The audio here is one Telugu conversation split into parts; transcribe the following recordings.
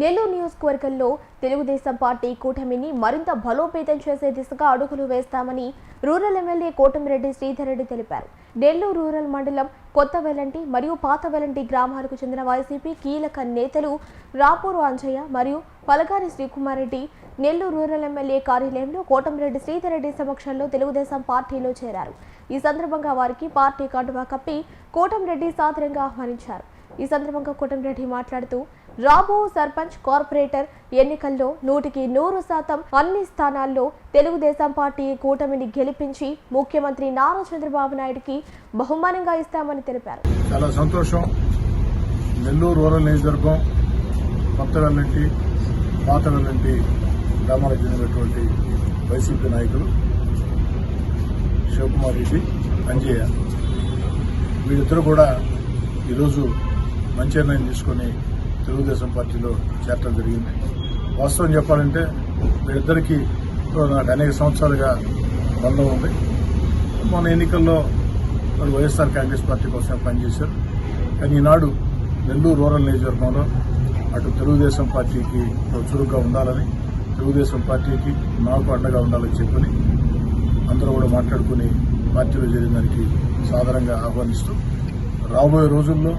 నెల్లూరు నియోజకవర్గంలో తెలుగుదేశం పార్టీ కూటమిని మరింత బలోపేతం చేసే దిశగా అడుగులు వేస్తామని రూరల్ ఎమ్మెల్యే కోటమిరెడ్డి శ్రీధర్ రెడ్డి తెలిపారు. నెల్లూరు రూరల్ మండలం కొత్త వెలంటి మరియు పాత వెలంటి గ్రామాలకు చెందిన వైసీపీ కీలక నేతలు రాపూరు అంజయ్య మరియు పలగారి శ్రీకుమారెడ్డి నెల్లూరు రూరల్ ఎమ్మెల్యే కార్యాలయంలో కోటమిరెడ్డి శ్రీధర్రెడ్డి సమక్షంలో తెలుగుదేశం పార్టీలో చేరారు. ఈ సందర్భంగా వారికి పార్టీ కండువా కప్పి కోటంరెడ్డి సాదరంగా ఆహ్వానించారు. ఈ సందర్భంగా కోటమిరెడ్డి మాట్లాడుతూ రాబో సర్పంచ్ కార్పొరేటర్ ఎన్నికల్లో నూటికి నూరు శాతం అన్ని స్థానాల్లో తెలుగుదేశం పార్టీ కూటమిని గెలిపించి ముఖ్యమంత్రి నారా చంద్రబాబు నాయుడుకి బహుమానంగా ఇస్తామని తెలిపారు. చాలా సంతోషం. నెల్లూరు రూరల్ నియోజకవర్గం కొత్త వెల్లంటి పాత వెల్లంటి గ్రామాలకు చెందినటువంటి వైసీపీ నాయకులు శివకుమార్ రెడ్డి అంజయ్య. వీరిద్దరూ కూడా ఈరోజు మంచి నిర్ణయం తీసుకొని తెలుగుదేశం పార్టీలో చేరటం జరిగింది. వాస్తవం చెప్పాలంటే వీరిద్దరికీ నాకు అనేక సంవత్సరాలుగా బంధం ఉంది. మొన్న ఎన్నికల్లో వాళ్ళు వైఎస్ఆర్ కాంగ్రెస్ పార్టీ కోసం పనిచేశారు. కానీ ఈనాడు నెల్లూరు రూరల్ నియోజకవర్గంలో అటు తెలుగుదేశం పార్టీకి చురుగ్గా ఉండాలని తెలుగుదేశం పార్టీకి నాకు అండగా ఉండాలని చెప్పని అందరూ కూడా మాట్లాడుకుని పార్టీలో చేరిన దానికి సాధారణంగా ఆహ్వానిస్తూ రాబోయే రోజుల్లో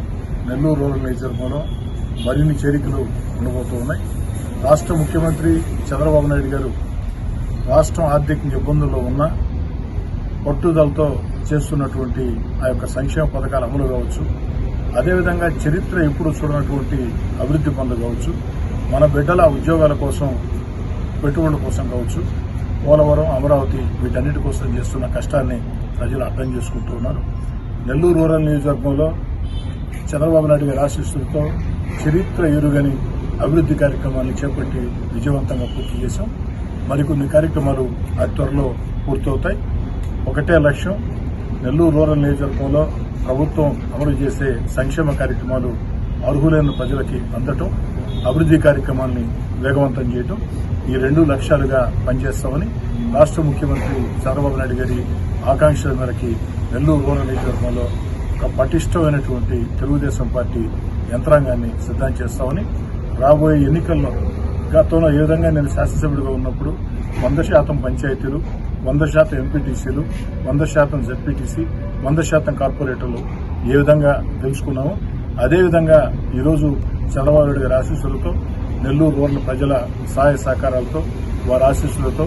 నెల్లూరు రూరల్ నియోజకవర్గంలో మరిన్ని చేరికలు ఉండబోతూ ఉన్నాయి రాష్ట్ర ముఖ్యమంత్రి చంద్రబాబు నాయుడు గారు రాష్ట్రం ఆర్థిక ఇబ్బందుల్లో ఉన్న పట్టుదలతో చేస్తున్నటువంటి ఆ యొక్క సంక్షేమ పథకాలు అమలు కావచ్చు. అదేవిధంగా చరిత్ర ఎప్పుడు చూడనటువంటి అభివృద్ధి పనులు కావచ్చు. మన బిడ్డల ఉద్యోగాల కోసం పెట్టుబడుల కోసం కావచ్చు. పోలవరం అమరావతి వీటన్నిటి కోసం చేస్తున్న కష్టాన్ని ప్రజలు అర్థం చేసుకుంటూ ఉన్నారు. నెల్లూరు రూరల్ నియోజకవర్గంలో చంద్రబాబు నాయుడు గారి ఆశీస్సులతో చరిత్ర ఎరుగని అభివృద్ధి కార్యక్రమాన్ని చేపట్టి విజయవంతంగా పూర్తి చేశాం. మరికొన్ని కార్యక్రమాలు అతి త్వరలో పూర్తవుతాయి. ఒకటే లక్ష్యం నెల్లూరు రూరల్ నియోజకవర్గంలో ప్రభుత్వం అమలు చేసే సంక్షేమ కార్యక్రమాలు అర్హులైన ప్రజలకి అందటం అభివృద్ధి కార్యక్రమాన్ని వేగవంతం చేయటం. ఈ రెండు లక్ష్యాలుగా పనిచేస్తామని రాష్ట్ర ముఖ్యమంత్రి చంద్రబాబు నాయుడు గారి ఆకాంక్షల మేరకి నెల్లూరు రూరల్ నియోజకవర్గంలో ఒక పటిష్టమైనటువంటి తెలుగుదేశం పార్టీ యంత్రాంగాన్ని సిద్ధం చేస్తామని రాబోయే ఎన్నికల్లో గతంలో ఏ విధంగా నేను శాసనసభ్యుడిగా ఉన్నప్పుడు వంద శాతం పంచాయతీలు వంద శాతం ఎంపీటీసీలు వంద శాతం జెడ్పీటీసీ వంద శాతం కార్పొరేటర్లు ఏ విధంగా తెలుసుకున్నామో అదేవిధంగా ఈరోజు చంద్రబాబు నాయుడు గారి ఆశీస్సులతో నెల్లూరు రూరల్ ప్రజల సహాయ సహకారాలతో వారి ఆశీస్సులతో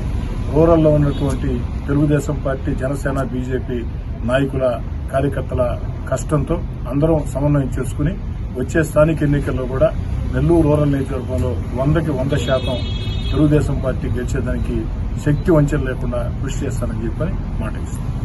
రూరల్లో ఉన్నటువంటి తెలుగుదేశం పార్టీ జనసేన బీజేపీ నాయకుల కార్యకర్తల కష్టంతో అందరం సమన్వయం చేసుకుని వచ్చే స్థానిక ఎన్నికల్లో కూడా నెల్లూరు రూరల్ నియోజకవర్గంలో వందకి వంద శాతం తెలుగుదేశం పార్టీ గెలిచేదానికి శక్తి వంచన లేకుండా కృషి చేస్తానని చెప్పని మాట ఇస్తాను